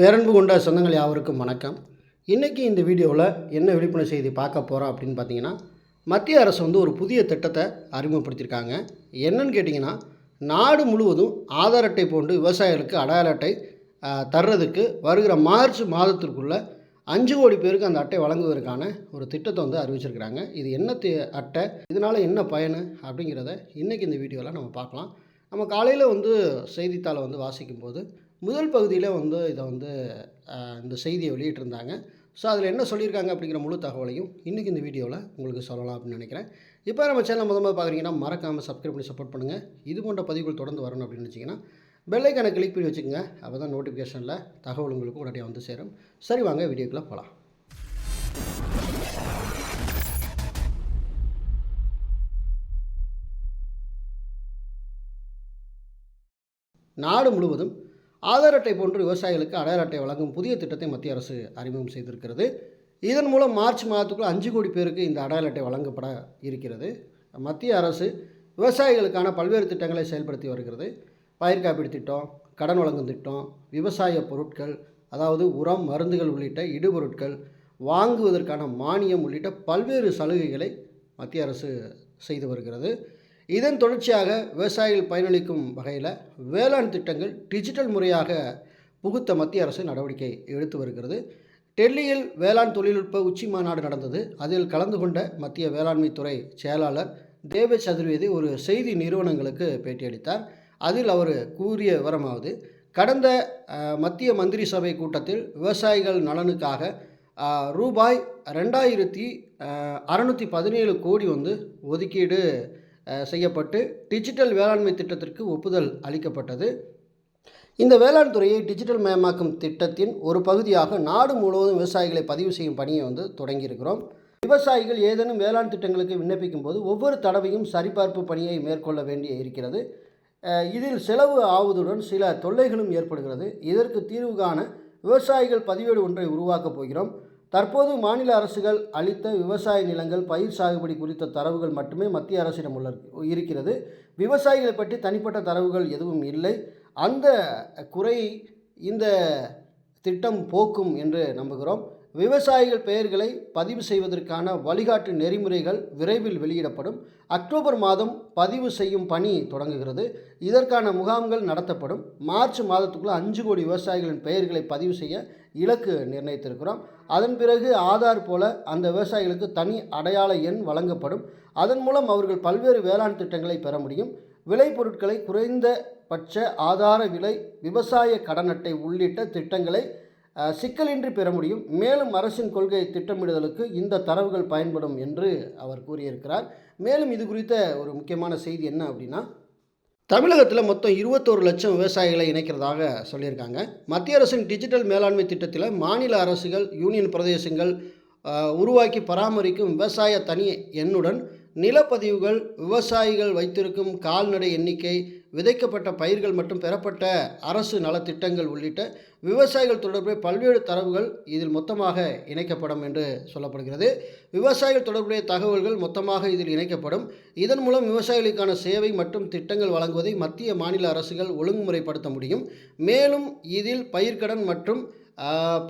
பேரன்பு கொண்ட சொந்தங்கள் யாவருக்கும் வணக்கம். இன்றைக்கி இந்த வீடியோவில் என்ன விழிப்புணர்வு செய்தி பார்க்க போகிறோம் அப்படின்னு பார்த்தீங்கன்னா மத்திய அரசு வந்து ஒரு புதிய திட்டத்தை அறிமுகப்படுத்தியிருக்காங்க. என்னன்னு கேட்டிங்கன்னா நாடு முழுவதும் ஆதார் அட்டை போன்று விவசாயிகளுக்கு அடையாள அட்டை தர்றதுக்கு வருகிற மார்ச் மாதத்திற்குள்ளே அஞ்சு கோடி பேருக்கு அந்த அட்டை வழங்குவதற்கான ஒரு திட்டத்தை வந்து அறிவிச்சிருக்கிறாங்க. இது என்ன தி அட்டை? இதனால் என்ன பயன் அப்படிங்கிறத இன்றைக்கி இந்த வீடியோவில் நம்ம பார்க்கலாம். நம்ம காலையில் வந்து செய்தித்தாளை வந்து வாசிக்கும்போது முதல் பகுதியில் வந்து இதை வந்து இந்த செய்தியை வெளியிட்டிருந்தாங்க. ஸோ அதில் என்ன சொல்லியிருக்காங்க அப்படிங்கிற முழு தகவலையும் இன்றைக்கி இந்த வீடியோவில் உங்களுக்கு சொல்லலாம் அப்படின்னு நினைக்கிறேன். இப்போ நம்ம சேனல் முதல்ல பார்க்குறீங்கன்னா மறக்காமல் சப்ஸ்கிரைப் பண்ணி சப்போர்ட் பண்ணுங்கள் இது போன்ற பதிவுகள் தொடர்ந்து வரணும் அப்படின்னு நினச்சிங்கன்னா பெல்லைக்கான கிளிக் பண்ணி வச்சுக்கோங்க. அப்போ தான் நோட்டிஃபிகேஷனில் தகவல் உங்களுக்கு உடனடியாக வந்து சேரும். சரி வாங்க வீடியோக்குள்ளே போகலாம் நாடு முழுவதும் ஆதார் அட்டை போன்று விவசாயிகளுக்கு அடையாள அட்டை வழங்கும் புதிய திட்டத்தை மத்திய அரசு அறிமுகம் செய்திருக்கிறது. இதன் மூலம் மார்ச் மாதத்துக்குள் அஞ்சு கோடி பேருக்கு இந்த அடையாள அட்டை வழங்கப்பட இருக்கிறது. மத்திய அரசு விவசாயிகளுக்கான பல்வேறு திட்டங்களை செயல்படுத்தி வருகிறது. பயிர் காப்பீடு திட்டம் கடன் வழங்கும் திட்டம் விவசாய பொருட்கள் அதாவது உரம் மருந்துகள் உள்ளிட்ட இடுபொருட்கள் வாங்குவதற்கான மானியம் உள்ளிட்ட பல்வேறு சலுகைகளை மத்திய அரசு செய்து வருகிறது. இதன் தொடர்ச்சியாக விவசாயிகள் பயனளிக்கும் வகையில் வேளாண் திட்டங்கள் டிஜிட்டல் முறையாக புகுத்த மத்திய அரசு நடவடிக்கை எடுத்து வருகிறது. டெல்லியில் வேளாண் தொழில்நுட்ப உச்சி மாநாடு நடந்தது. அதில் கலந்து கொண்ட மத்திய வேளாண்மை துறை செயலாளர் தேவ சதுர்வேதி ஒரு செய்தி நிறுவனங்களுக்கு பேட்டியளித்தார். அதில் அவர் கூறிய விவரமாவது கடந்த மத்திய மந்திரி சபை கூட்டத்தில் விவசாயிகள் நலனுக்காக ரூபாய் ரெண்டாயிரத்தி அறநூற்றி பதினேழு கோடி வந்து ஒதுக்கீடு செய்யப்பட்டு டிஜிட்டல் வேளாண்மை திட்டத்திற்கு ஒப்புதல் அளிக்கப்பட்டது. இந்த வேளாண் துறையை டிஜிட்டல் மயமாக்கும் திட்டத்தின் ஒரு பகுதியாக நாடு முழுவதும் விவசாயிகளை பதிவு செய்யும் பணியை வந்து தொடங்கியிருக்கிறோம். விவசாயிகள் ஏதேனும் வேளாண் திட்டங்களுக்கு விண்ணப்பிக்கும் போது ஒவ்வொரு தடவையும் சரிபார்ப்பு பணியை மேற்கொள்ள வேண்டிய இருக்கிறது. இதில் செலவு ஆவதுடன் சில தொல்லைகளும் ஏற்படுகிறது. இதற்கு தீர்வு காண விவசாயிகள் பதிவேடு ஒன்றை உருவாக்கப் போகிறோம். தற்போது மாநில அரசுகள் அளித்த விவசாய நிலங்கள் பயிர் சாகுபடி குறித்த தரவுகள் மட்டுமே மத்திய அரசிடம் உள்ள இருக்கிறது. விவசாயிகளை பற்றி தனிப்பட்ட தரவுகள் எதுவும் இல்லை. அந்த குறை இந்த திட்டம் போக்கும் என்று நம்புகிறோம். விவசாயிகள் பெயர்களை பதிவு செய்வதற்கான வழிகாட்டு நெறிமுறைகள் விரைவில் வெளியிடப்படும். அக்டோபர் மாதம் பதிவு செய்யும் பணி தொடங்குகிறது. இதற்கான முகாம்கள் நடத்தப்படும். மார்ச் மாதத்துக்குள்ளே அஞ்சு கோடி விவசாயிகளின் பெயர்களை பதிவு செய்ய இலக்கு நிர்ணயித்திருக்கிறோம். அதன் பிறகு ஆதார் போல அந்த விவசாயிகளுக்கு தனி அடையாள எண் வழங்கப்படும். அதன் மூலம் அவர்கள் பல்வேறு வேளாண் திட்டங்களை பெற முடியும். விளைபொருட்களை குறைந்தபட்ச ஆதார விலை விவசாய கடன் அட்டை உள்ளிட்ட திட்டங்களை சிக்கலின்றி பெற முடியும். மேலும் அரசின் கொள்கை திட்டமிடுதலுக்கு இந்த தரவுகள் பயன்படும் என்று அவர் கூறியிருக்கிறார். மேலும் இது குறித்த ஒரு முக்கியமான செய்தி என்ன அப்படின்னா தமிழகத்தில் மொத்தம் இருபத்தோரு லட்சம் விவசாயிகளை இணைக்கிறதாக சொல்லியிருக்காங்க. மத்திய அரசின் டிஜிட்டல் மேலாண்மை திட்டத்தில் மாநில அரசுகள் யூனியன் பிரதேசங்கள் உருவாக்கி பராமரிக்கும் விவசாய தனி எண்ணுடன் நிலப்பதிவுகள் விவசாயிகள் வைத்திருக்கும் கால்நடை எண்ணிக்கை விதைக்கப்பட்ட பயிர்கள் மற்றும் பெறப்பட்ட அரசு நலத்திட்டங்கள் உள்ளிட்ட விவசாயிகள் தொடர்புடைய பல்வேறு தரவுகள் இதில் மொத்தமாக இணைக்கப்படும் என்று சொல்லப்படுகிறது. விவசாயிகள் தொடர்புடைய தகவல்கள் மொத்தமாக இதில் இணைக்கப்படும். இதன் மூலம் விவசாயிகளுக்கான சேவை மற்றும் திட்டங்கள் வழங்குவதை மத்திய மாநில அரசுகள் ஒழுங்குமுறைப்படுத்த முடியும். மேலும் இதில் பயிர்க்கடன் மற்றும்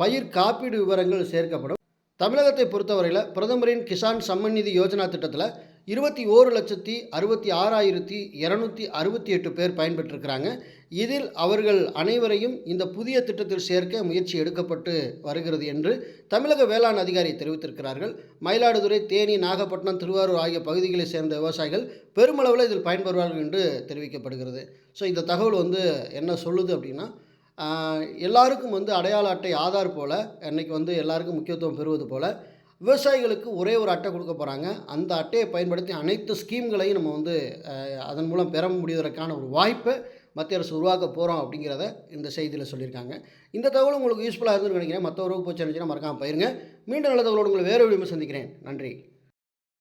பயிர் காப்பீடு விவரங்கள் சேர்க்கப்படும். தமிழகத்தை பொறுத்தவரையில் பிரதமரின் கிசான் சம்மன் நிதி யோஜனா திட்டத்தில் இருபத்தி ஓரு லட்சத்தி அறுபத்தி ஆறாயிரத்தி இரநூத்தி அறுபத்தி எட்டு பேர் பயன்பெற்றிருக்கிறாங்க. இதில் அவர்கள் அனைவரையும் இந்த புதிய திட்டத்தில் சேர்க்க முயற்சி எடுக்கப்பட்டு வருகிறது என்று தமிழக வேளாண் அதிகாரி தெரிவித்திருக்கிறார்கள். மயிலாடுதுறை தேனி நாகப்பட்டினம் திருவாரூர் ஆகிய பகுதிகளைச் சேர்ந்த விவசாயிகள் பெருமளவில் இதில் பயன்பெறுவார்கள் என்று தெரிவிக்கப்படுகிறது. ஸோ இந்த தகவல் வந்து என்ன சொல்லுது அப்படின்னா எல்லாருக்கும் வந்து அடையாள அட்டை ஆதார் போல் அன்றைக்கி வந்து எல்லாருக்கும் முக்கியத்துவம் பெறுவது போல் விவசாயிகளுக்கு ஒரே ஒரு அட்டை கொடுக்க போகிறாங்க அந்த அட்டையை பயன்படுத்தி அனைத்து ஸ்கீம்களையும் நம்ம வந்து அதன் மூலம் பெற முடிவதற்கான ஒரு வாய்ப்பை மத்திய அரசு உருவாக்க போகிறோம் அப்படிங்கிறத இந்த செய்தியில் சொல்லியிருக்காங்க. இந்த தகவல் உங்களுக்கு யூஸ்ஃபுல்லாக இருந்துன்னு நினைக்கிறேன். மற்ற உறவு போச்சு நினச்சினா மறக்காமல் பயிருங்க. மீண்டும் நல்ல தகவலோடு உங்களை வேறு வீடியோ சந்திக்கிறேன். நன்றி.